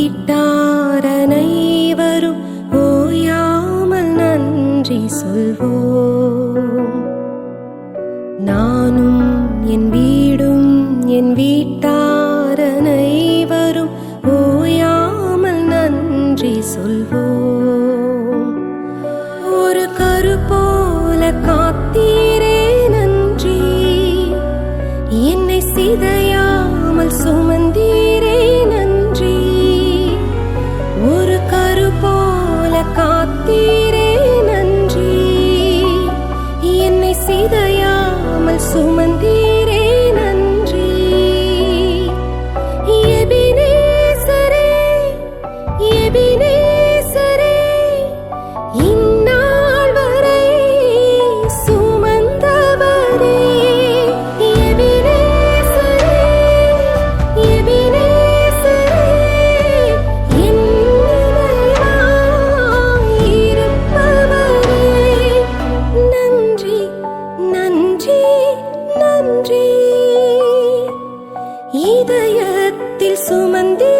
வீட்டார் அனைவரும் ஓயாமல் நன்றி சொல்வோம். நானும் என் வீ be நன்றி நன்றி நன்றி. இதயத்தில் சுமந்தே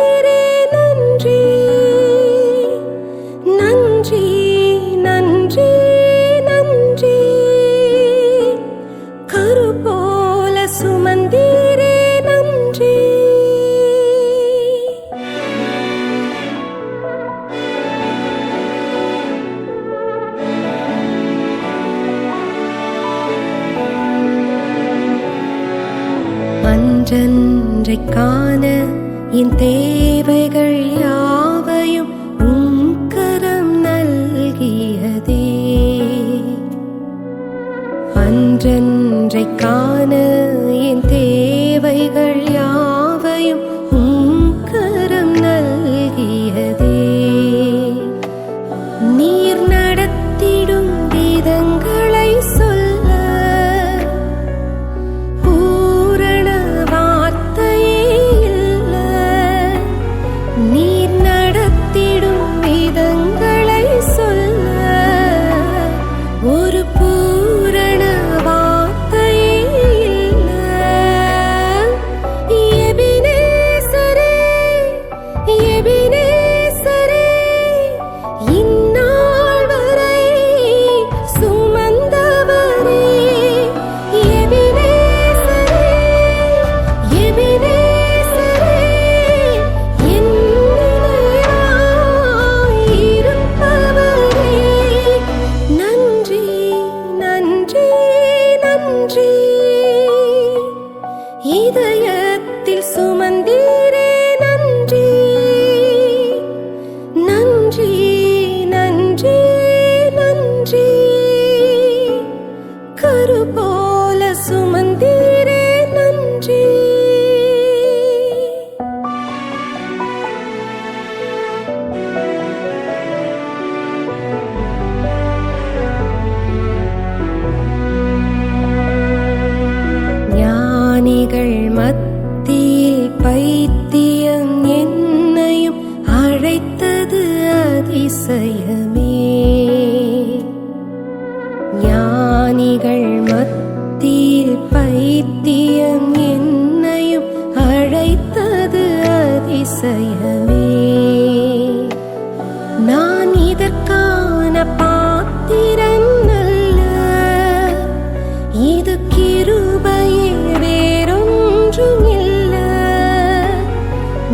அன்றன்றைக்கான என் தேவைகள் யாவையும் உங்கரம் நல்கியதே. அன்றன்றைக்கான என் தேவைகள் கிடைத்தது அதிசயமே. ஞானிகள் மத்தியில் பைத்தியம் என்னையும் அழைத்தது அதிசயமே. நான் இதற்கான பாத்திரம் அல்ல. இது கிருபையே வேறொன்றும் இல்லை.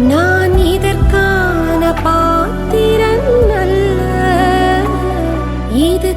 நான் இது